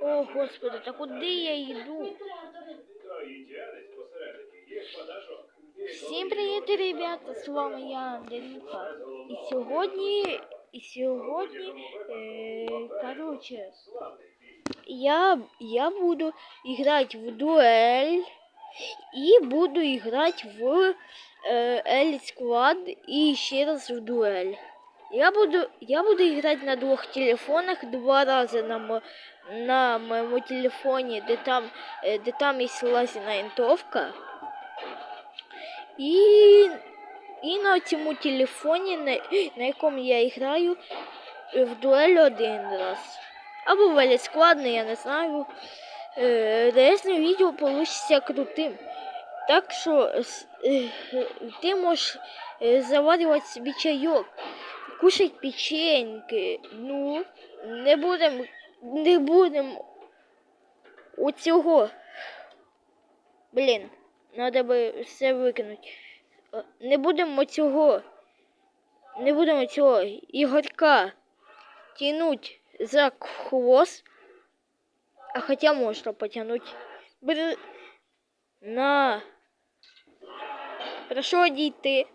О, господи, та куди я йду? Всім привіт, ребята! З вами я Андрюха. І сьогодні, і сьогодні, е, короче, я, я буду играть в дуэль и буду играть в э, Elite Squad и еще раз в дуэль. Я буду, я буду играть на двух телефонах два раза на, мо, на моему телефоне, где там, э, где там есть лазерная винтовка. І, і на цьому телефоні, на, на якому я граю е, в дуель один раз. Або в Елі складно, я не знаю. Е, Реальне відео получиться крутим. Так що е, ти можеш е, заварювати собі чайок, кушать печеньки. Ну, не будемо не будем у цього. Блін. Надо би все викинути. Е, Не будемо цього. Не будемо цього Ігорка тянуть за хвост. А хоча можна потягнути. Бр... На. Прошу одійти.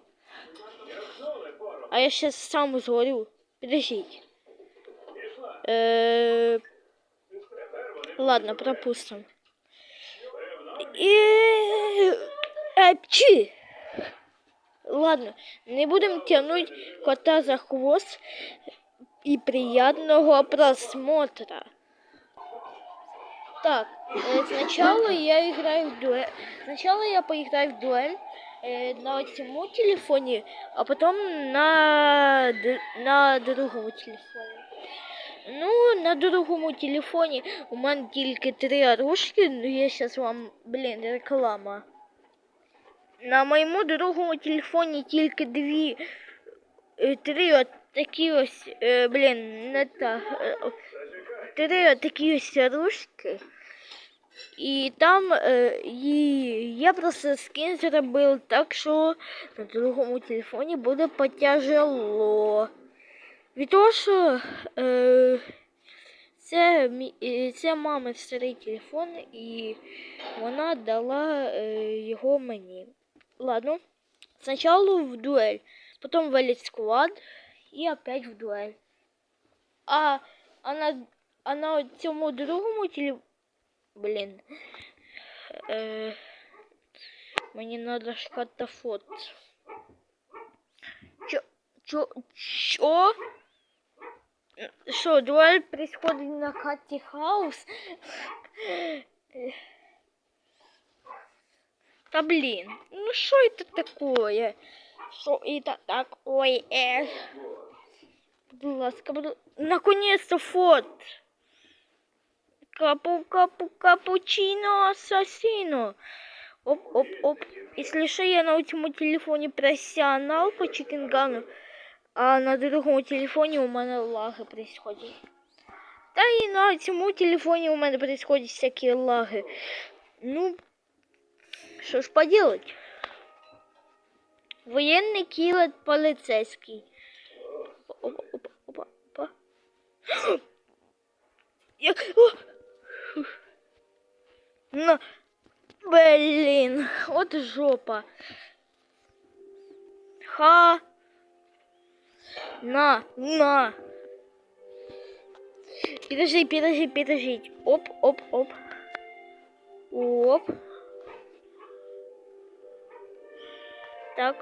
А я сейчас сам згорю. Подождите. Э... Ладно, пропустим. І... Апчі! Ладно, не будемо тягнути кота за хвост і приятного просмотра. Так, э, сначала я играю в дуэль. Сначала я поиграю в дуэль э, на цьому телефоне, а потом на, д- на другому телефоні. Ну, на другому телефоні у мене тільки три оружки, ну я зараз вам, блін, реклама. На моєму другому телефоні тільки дві, е, три от такі ось, е, блін, не так, е, три от такі ось оружки. І там і я просто скін зробив так, що на другому телефоні буде потяжело. Від того, що е, це, мі- е, це мами старий телефон, і вона дала е, його мені. Ладно, спочатку в дуель, потім в Elite Squad і опять в дуель. А, а, на, а на цьому другому телефоні... Блін. Е, мені надо шукати фот. Чо, чо, чо? Что, дуэль происходит на Катти Хаус? Да блин, ну что это такое? Что это такое? Ласка. Наконец-то фот! Капу, капу, капучино, ассасино. Оп, оп, оп. Если что, я на этому телефоне профессионал по чикенгану. А на другому телефоні у мене лаги происходять. Та і на цьому телефоні у мене происходять всякі лаги. Ну, що ж поделать? Воєнний кілет поліцейський. Опа, опа, опа, опа. Я... На... Блін, от жопа. Ха. На, на. Подожди, подожди, подожди. Оп, оп, оп. Оп. Так.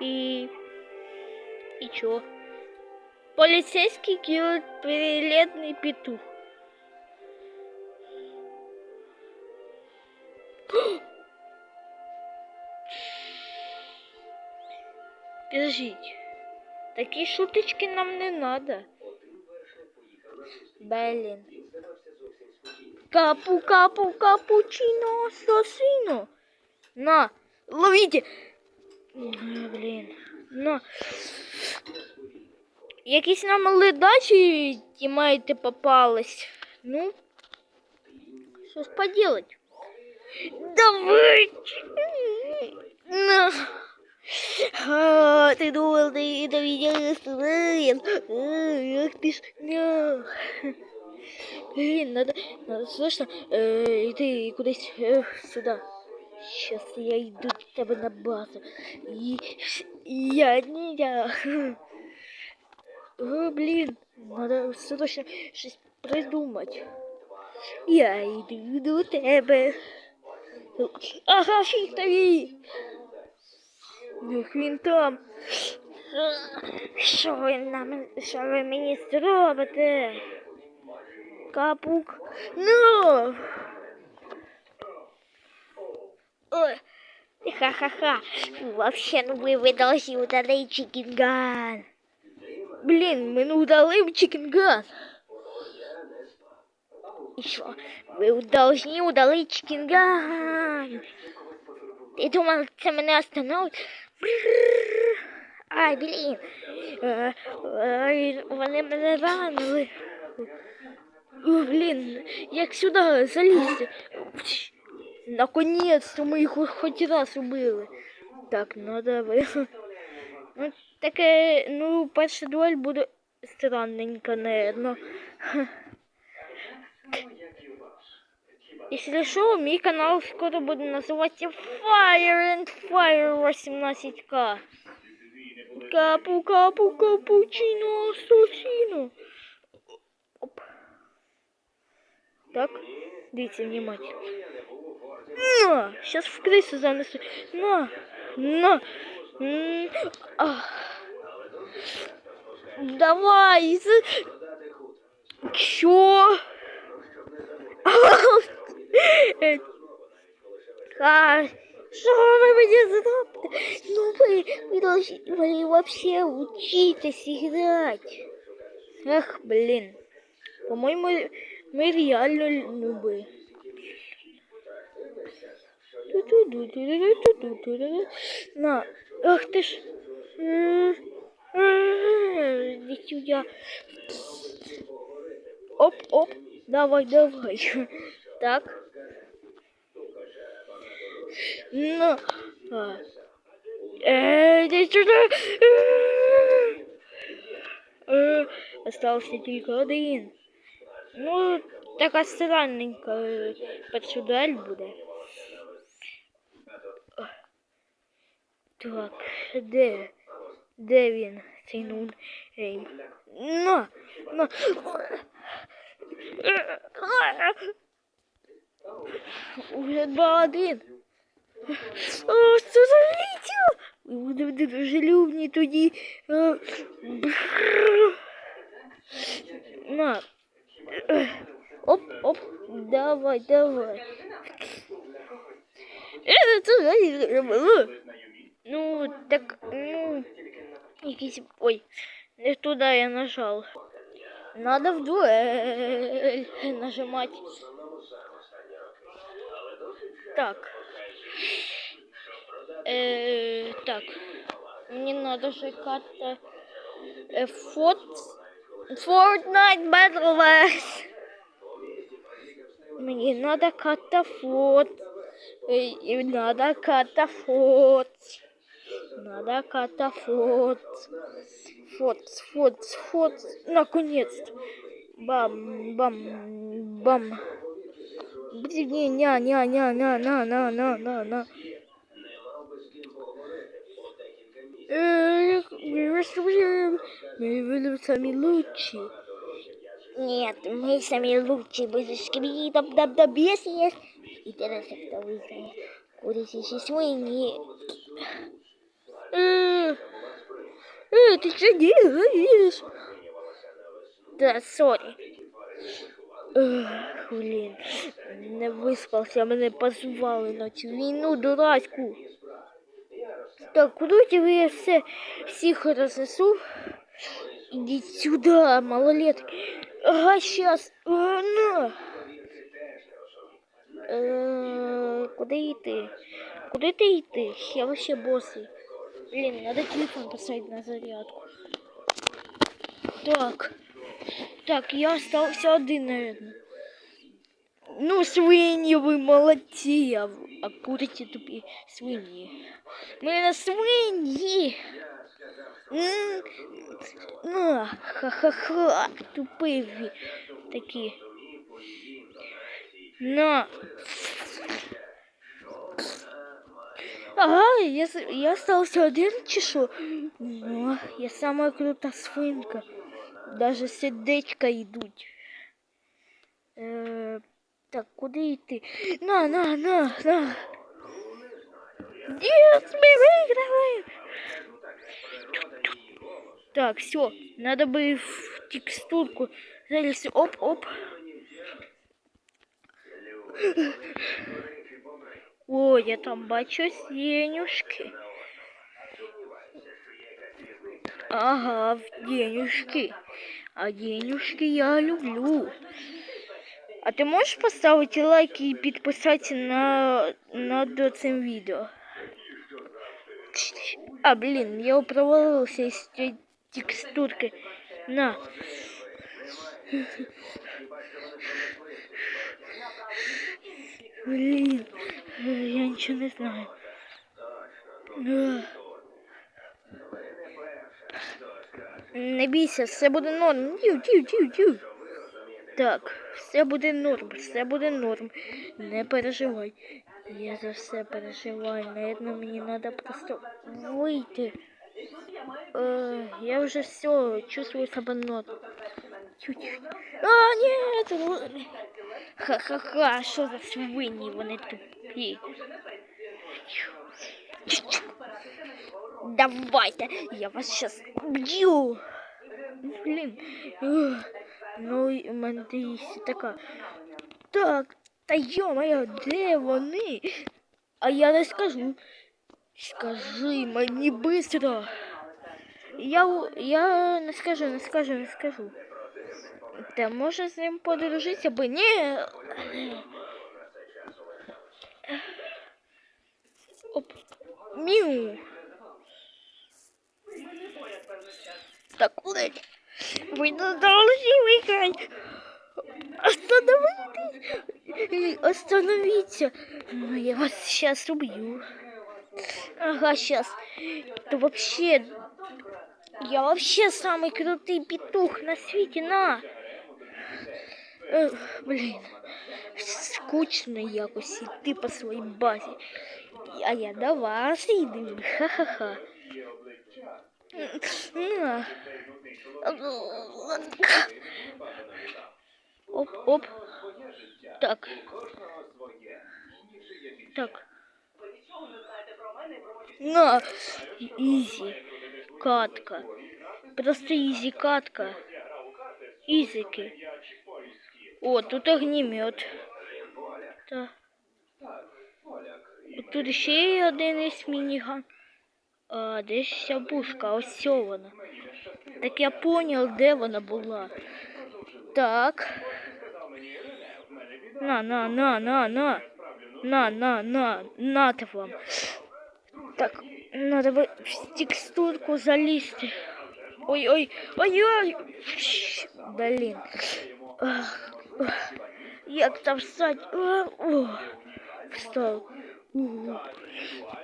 И... И чё? Полицейский киллер прилетный петух. Подождите. Такие шуточки нам не надо. Блин. Капу, капу, капучино, асасино. На, ловите. Блін. На. Якісь нам ледачі тімейти попались. Ну, що ж поделать? Давай. На. А, ты думал, ты это меня остановил? Ах ты ж... на. Блін, надо, надо срочно е, йти кудись е, сюди. Щас я йду до тебе на базу. І, я не я. О, блін, надо срочно щось придумати. Я йду до тебе. Ага, фінтові. Як він там? Що ви нам, що ви мені зробите? Капук. Ну! Ой, ха-ха-ха. Вообще, ну вы, вы должны удалить чикинган. Блин, мы не удалили чикинган. Еще, вы должны удалить чикинган. Ты думал, це мене остановить? Ай, блін. Е, Ай, вони мене ранили. О, блін, як сюди залізти? Наконец-то ми їх хоч раз убили. Так, надо ви. Ну, таке, ну, перша дуель буде странненько, наверно. Если что, мой канал скоро буде називатися Fire and Fire 18К. Капу, капу, капучино, асасино. Оп. Так, дивіться внимательно. На, сейчас в крысу занесу. На, на. А. Давай. Чё? Что вы мне зробите? Ну должны вы вообще учитесь играть. Ах, блин. По-моему, мы реально нубы. На, ах ты ж. М, м, Иди сюда. Оп, оп, давай, давай. Так. Ну. Э. Э, Остался только один. Ну, така странненька перша дуель буде. Так, де? Де він? Цей нуль. Ей. На! На! Уже два один. О, що за відео? Ви будете дружелюбні тоді. Е, бррр. На. Е, Оп, оп, давай, давай. Е, це було. Ну, так, ну, якийсь, ой, не туди я нажал. Надо в дуэль нажимать. Так. Э, так. Мне надо же как-то... Э, фот... Fortnite Battle Pass. Мне надо катафот. И надо катафот. Надо катафот. Фот, фот, фот. Наконец-то. Бам, бам, бам. Блин, не, ня, ня, ня, на, на, на, на, на, мы. Мы будем сами лучшие. Нет, мы сами лучшие. Будешь скрипить, даб даб даб если есть. И teraz jak to wyjdzie. Kurde się słynie. Э, э, ты что делаешь? Да, сори. Эх, блін, не виспався, мене позвали на цю війну дурацьку. Так, ви я все, всіх рознесу? Ідіть сюди, малолетки. Ага. А, на. Е, куди йти? Куди ти йти? Я вообще босий. Блін, надо телефон поставить на зарядку. Так. Так, я остался один, наверное. Ну, свиньи, вы молодцы, а, а курите тупі свиньи. Мы на свиньи. На, ха-ха-ха, тупые вы такие. На. Ага, я, я остался один що? Ну, я самая крута свинка. Даже сердечка йдуть. Е, так, куди йти? На, на, на, на. Нет, мы выиграли. Так, все, надо бы в текстурку. Залезть. Оп, оп. О, я там бачу денюшки. Ага, в денюшки. А денюшки я люблю. А ты можешь поставить лайк и подписаться на над цим видео? А, блин, я провалился из те- текстурки. На. Блин, я ничего не знаю. Ах. Не бійся, все буде норм. Тю, тю, тю, тю. Так, все буде норм, все буде норм. Не переживай. Я за все переживаю. Наверное, мені треба просто вийти. Е, я вже все чувствую себе норм. Тю-тю. А, ні! Ха-ха-ха, що за свині, вони тупі. Давайте, я вас сейчас б'ю. Блін. Ух. Ну, і в мене є така. Так, та йо-моє, де вони? А я не скажу. Скажи мені быстро. Я, у- я не скажу, не скажу, не скажу. Та може з ним подружитися би? Ні. Оп. Міу. Так, куда? Вы не должны выиграть. Остановитесь. Остановите. Ну, я вас сейчас убью. Ага, сейчас. Да вообще... Я вообще самый крутый петух на свете, на. Ех, блін, скучно якось іти по своїй базі. А я до вас йду. Ха-ха-ха. На. Оп, оп. Так. Так. На. Ізі. Катка. Просто ізі катка. Ізики. О, тут огнемет. Так. Тут ще є один є мініган. А, десь ця пушка, ось вона. Так я понял, де вона була. Так. На, на, на, на, на. На, на, на, нате вам. Так, надо бы в текстурку залізти. Ой, ой, ой, ой. Ах. Як там встать? Встал.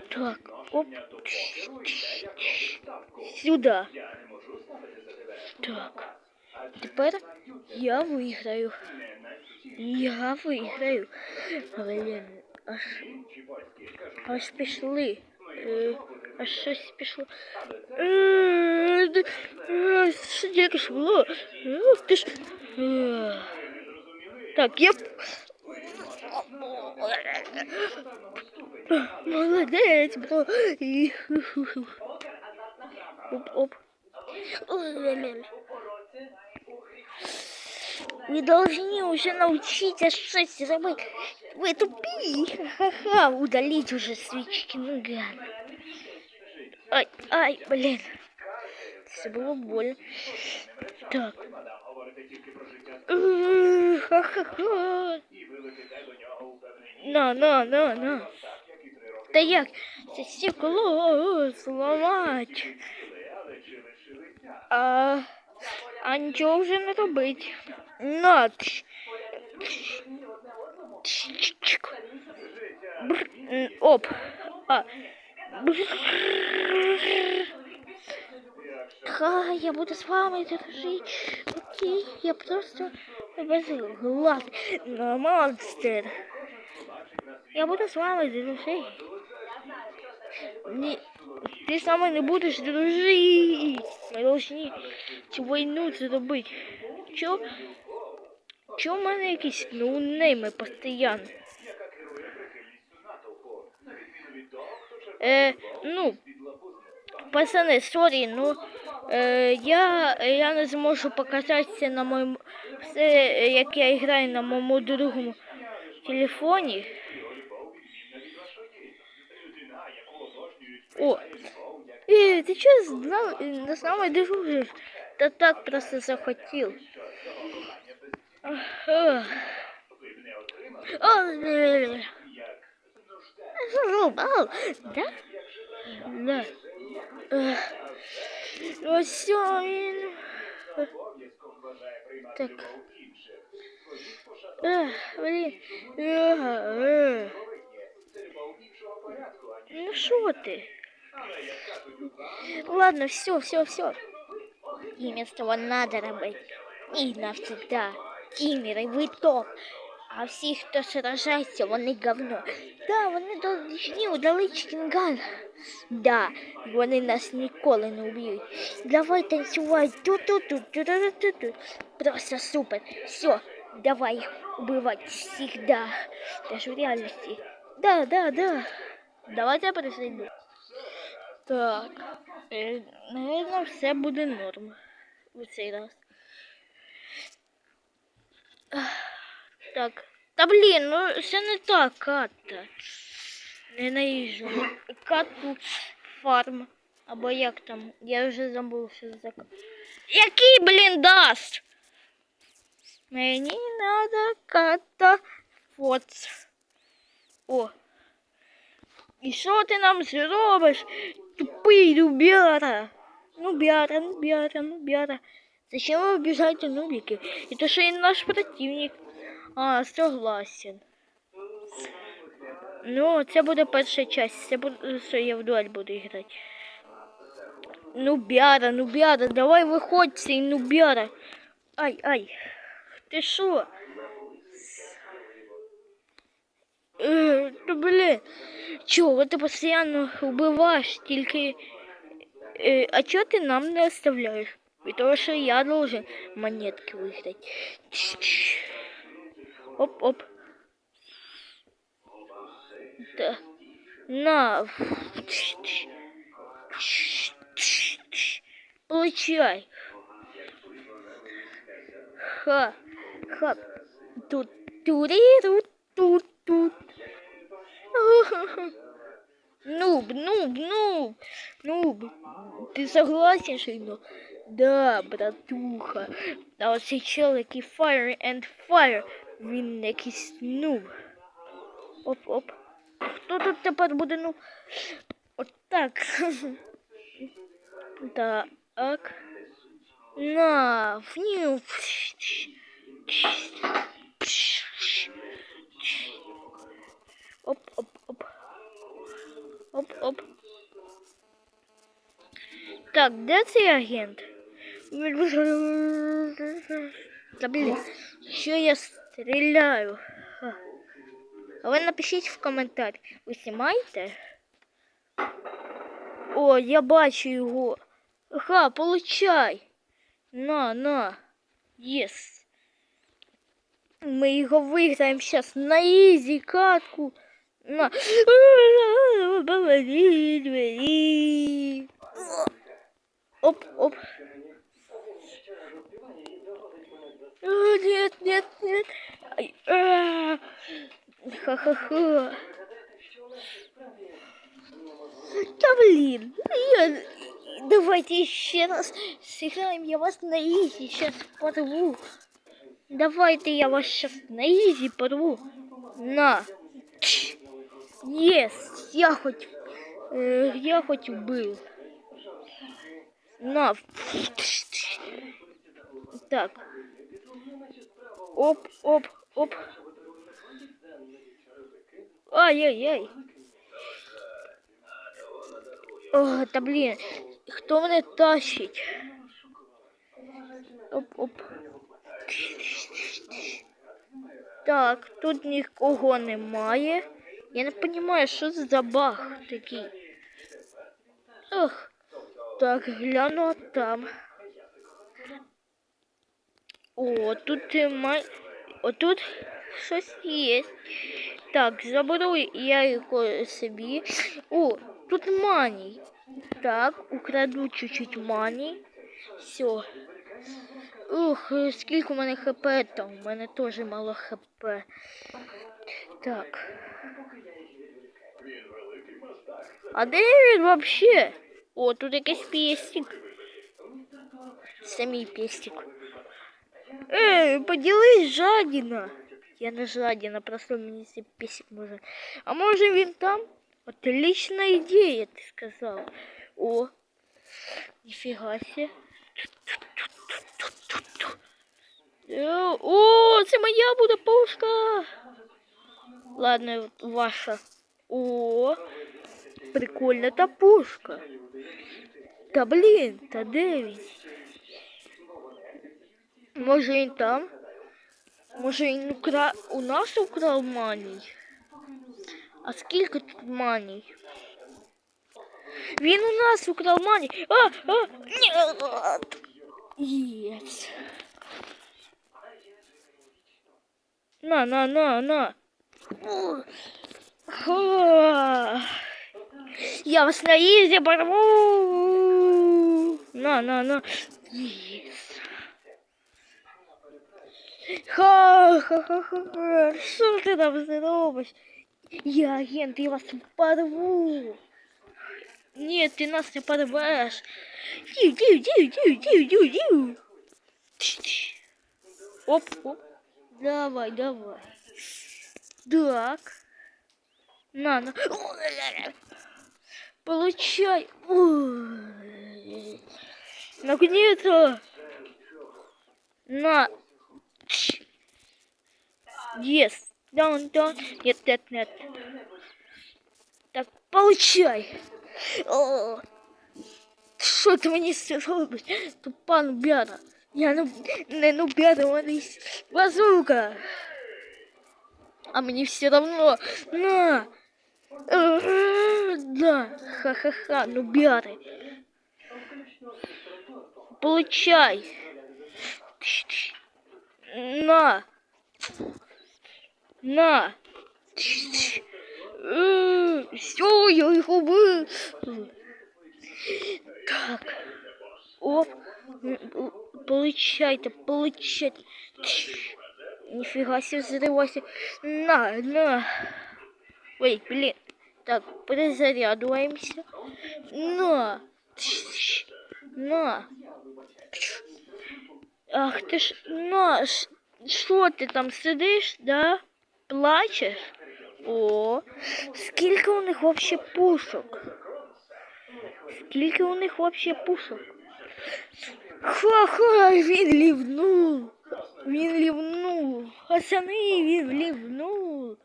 Так, оп. Сюда. Так. Тепер я виграю. Я виграю. Блін, аж, аж пішли. Е, аж щось пішло. Е, д- е, Що тільки ж було? Е, Ти ж... Е. Так, я... Молодець, бро. Оп-оп. Ой-ля-ля. Вы должны уже научиться что-то. Вы тупи. Ха-ха. Удалить уже свечки. Ну, гад. Ай, ай, блин. Это было больно. Так. Э, Ха-ха-ха. На, на, на, на. Та як? Це стекло зламать. А, а нічого вже не робить. На. тш. Оп. А. Бр. Ха, я буду с вами дружить. Окей, я просто без глаз. Но монстр. Я буду с вами дружить. Не, ти з нами не будеш дружити. Ми повинні цю війну зробити. Чо? Чо в мене якісь ноунейми постійно? Е, ну, пацани, сорі, ну е, я, я не зможу показатися на моєму все, як я граю на моєму другому телефоні. О, е, ти чого з нами, з нами дружиш? Та так просто захотів. Ах, О, е, Рубал, да? Да. Ех, Ось він. Так. Ех, блін. Ех, ех. Ну що ти? Ладно, все, все, все. Імя з того надо робити. І навсегда. Тімери, ви топ. А всі, хто сражається, вони говно. Да, вони должні удалити Чкінган. Да, вони нас ніколи не вб'ють. Давай танцювати. Ту-ту-ту-ту-ту-ту-ту. Просто супер. Все, давай їх убивати всегда. Даже в реальності. Да, да, да. Давайте я присоединю. Так. Е, наверное, все буде норм. У цей раз. Ах, Так. Та блін, ну це не так, Ката. Ненавижу. Кату фарм. Або як там. Я вже забув, що за ка- Який, блін, даст? Мені надо ката фоц. О. І що ти нам зробиш? Тупий нубяра. Нубяра, нубяра, нубяра. Зачем вы убежаете, нубики? Это же и наш противник. А, согласен. Ну, це буде перша часть. Це буде, що я в дуель буду грати. Нубяра, нубяра, давай виходь цей нубяра. Ай, ай. Ти що? Е, ну, блін. Чого ти постійно вбиваєш, тільки... Е, а чого ти нам не оставляєш? Ведь того, що я должен монетки выиграть. Оп, оп. Да. На. Получай. Ха. Ха. Тут. Туриру. Тут. Тут. Нуб, нуб, нуб. Нуб. Ты согласен, Шейно? Да, братуха. А оцей чел, який Fire and Fire, він якийсь нуб. Оп, оп. Хто тут тепер буде ну? От так. На, вню. Оп, оп, оп. Оп, оп. Так, де цей агент? Та блін, що я стріляю? А ви напишіть в коментарі. Ви знімаєте? О, я бачу його. Ха, получай. На, на. Єс. Ми його виграємо зараз на ізі катку. На. Оп, оп. Нет, нет, нет. Ай, а. Ха-ха-ха. Да блин, я... давайте еще раз сыграем, я вас на изи сейчас порву. Давайте я вас сейчас на изи порву. На. Есть, я хоть, э, я хоть убил. На. Так. Оп, оп, оп. Ай-яй-яй. О, та блін. Хто мене тащить? Оп-оп. Так, тут нікого немає. Я не розумію, що це за баг такий. Ох, так, гляну там. О, тут май... О, тут щось є. Так, заберу я його собі. О, тут маній. Так, украду чуть-чуть мані. Все. Ух, скільки у мене хп там? У мене теж мало хп. Так. А де він вообще? О, тут якийсь пестик. Самий пестик. Ей, поділись жадіна. Я не жадіна, просто мені цей песик може. А може він там? Отлична ідея, ти сказав. О, ніфіга себе. Е, О, це моя буде пушка. Ладно, ваша. О, прикольна та пушка. Та блін, та де він? Може він там? Може він укра... у нас украв маній? А скільки тут маній? Він у нас украв маній. А, а, ні. Єс. На, на, на, на. Ха. Я вас на ізі порву. На, на, на. Єс. Ха-ха-ха-ха. Що ти там зробиш? Я агент, я вас порву. Ні, ти нас не порвеш. Дю, дю, дю, дю, дю, дю, дю. Оп, оп. Давай, давай. Так. На, на. Получай. Наконец-то. На. Тш. Yes. Дан, дан. Нет, нет, нет. Так, получай. О, Що ти мені робиш? Тупа нубяра. Я не, не нубяра, у мене є базука. А мені все равно. На. Э, Да. Ха-ха-ха, нубяры. Получай. Тш-тш. На. На. Все, я их убил. Так. Оп. Получай-то, получай. Нифига себе взрывайся. На, на. Ой, блин. Так, перезарядуємося. На. На. Пш. Ах ти ж, на, ш- що ти там сидиш, да? Плачеш? О, скільки у них вообще пушок? Скільки у них вообще пушок? Ха-ха, він лівнув. Він лівнув. Пацани, він лівнув.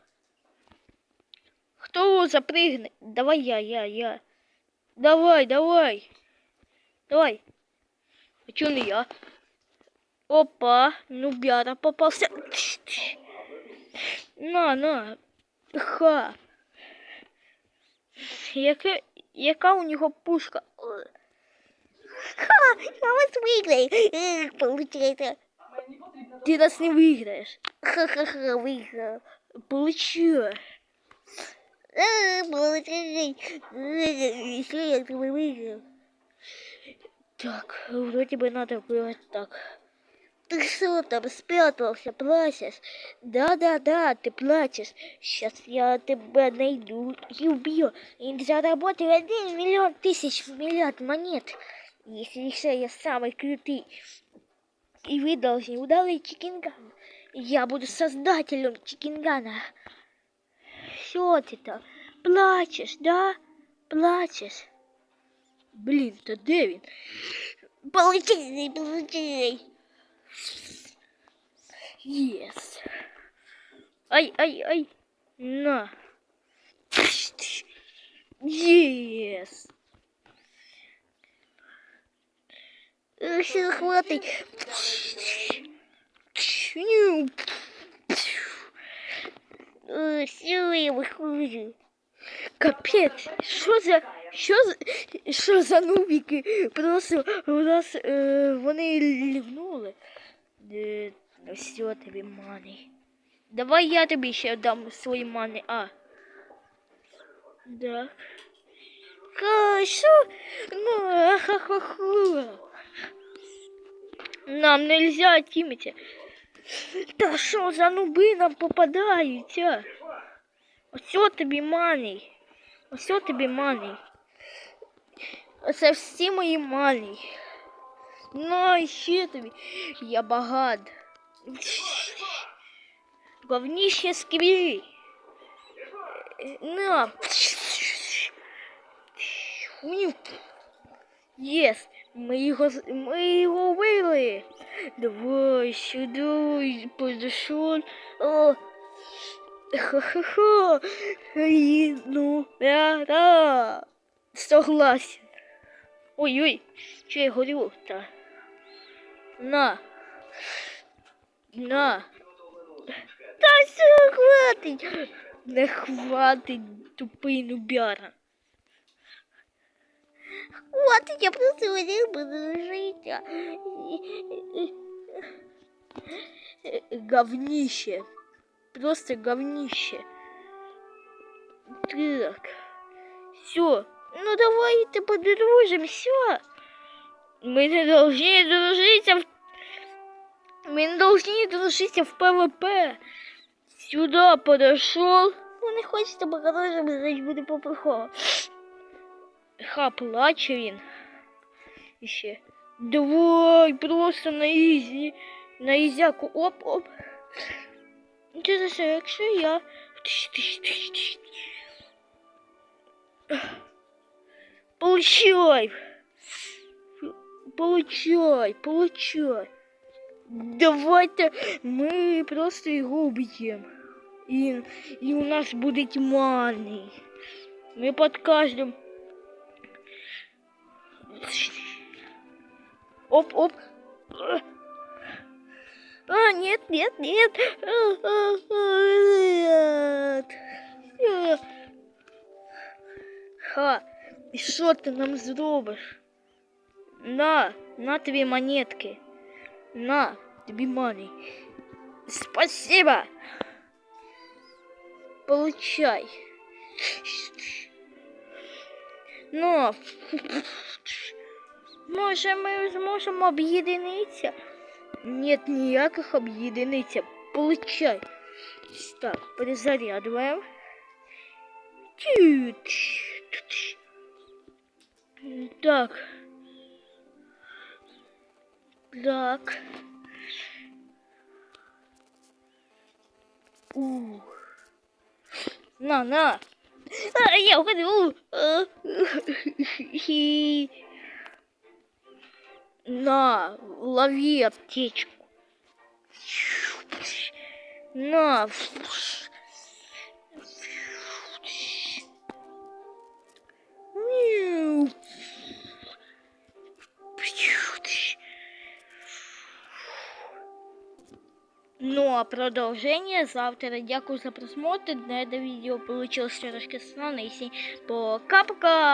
Хто запригне? Давай я, я, я. Давай, давай. Давай. А чё не я? Опа, ну бяра попался. На, на. Ха. Яка, яка у нього пушка? Ха, я вас выиграю. Эх, Получается. Ты нас не выиграешь. Ха-ха-ха, выиграл. Получу. Э, Еще я этого выиграл. Так, вроде бы надо было так. Ты что там спрятался, плачешь? Да-да-да, ты плачешь. Сейчас я тебя найду и убью. И заработаю один миллион тысяч миллиард монет. Если еще я самый крутый. И вы должны удалить Чикинган. Я буду создателем Чикингана. Все ты там плачешь, да? Плачешь. Блин, то Дэвин. Получай, получай. Yes. Ай, ай, ай. На. Yes. Все. Е, Все, я виходжу. Капець, що за що за що за нубіки? Просто у нас е, вони лівнули. Е, все тобі мани. Давай я тобі ще дам свої мани. А. Да. Ха, що? Ну, ха-ха-ха. Нам нельзя тімити. Та що за нуби нам попадаються? Ось тобі маний. Ось тобі маний. Оце всі мої мані. Ну, і ще тобі. Я багат. Говніще скрій. На. Хуйню. Єс. Ми його, з- ми його вбили. Давай сюди, подошел. О, Ха-ха-ха. И, Ну, да, да. Согласен. Ой-ой, что я говорю-то? На. На. Да все, хватит. Не хватить, тупий нубяра. Хватить, я просто хотів би жити. Говнище. Просто говнище. Так. Все. Ну давайте подружимся. Мы не должны дружиться в... Мы не должны дружиться в ПВП. Сюда подошел. Ну не хочете подружимся, значит буде по-плохому. Ха, плаче він. Іще. Давай, просто на ізі. На ізяку. Оп, оп. Ти за що, якщо я. Тиш, тиш, тиш, тиш. Получай. Получай, получай. Давайте ми просто його уб'ємо. І, і у нас буде маний. Ми під кожним. Оп, оп. А, нет, нет, нет. А, а, а, Нет. Всё. Ха, і що ти нам зробиш? На, на тобі монетки. На, тобі мані. Спасибо. Получай. Ну, може ми зможемо об'єднатися? Нет ніяких об'єднатися. Получай. Так, перезарядуємо. Тють. Так. Так. У. На, на. А, я уходил. Хи. На, лови аптечку. На. Ну, а продолжение завтра. Дякую за просмотр. На это видео получилось немножко странно. Пока-пока.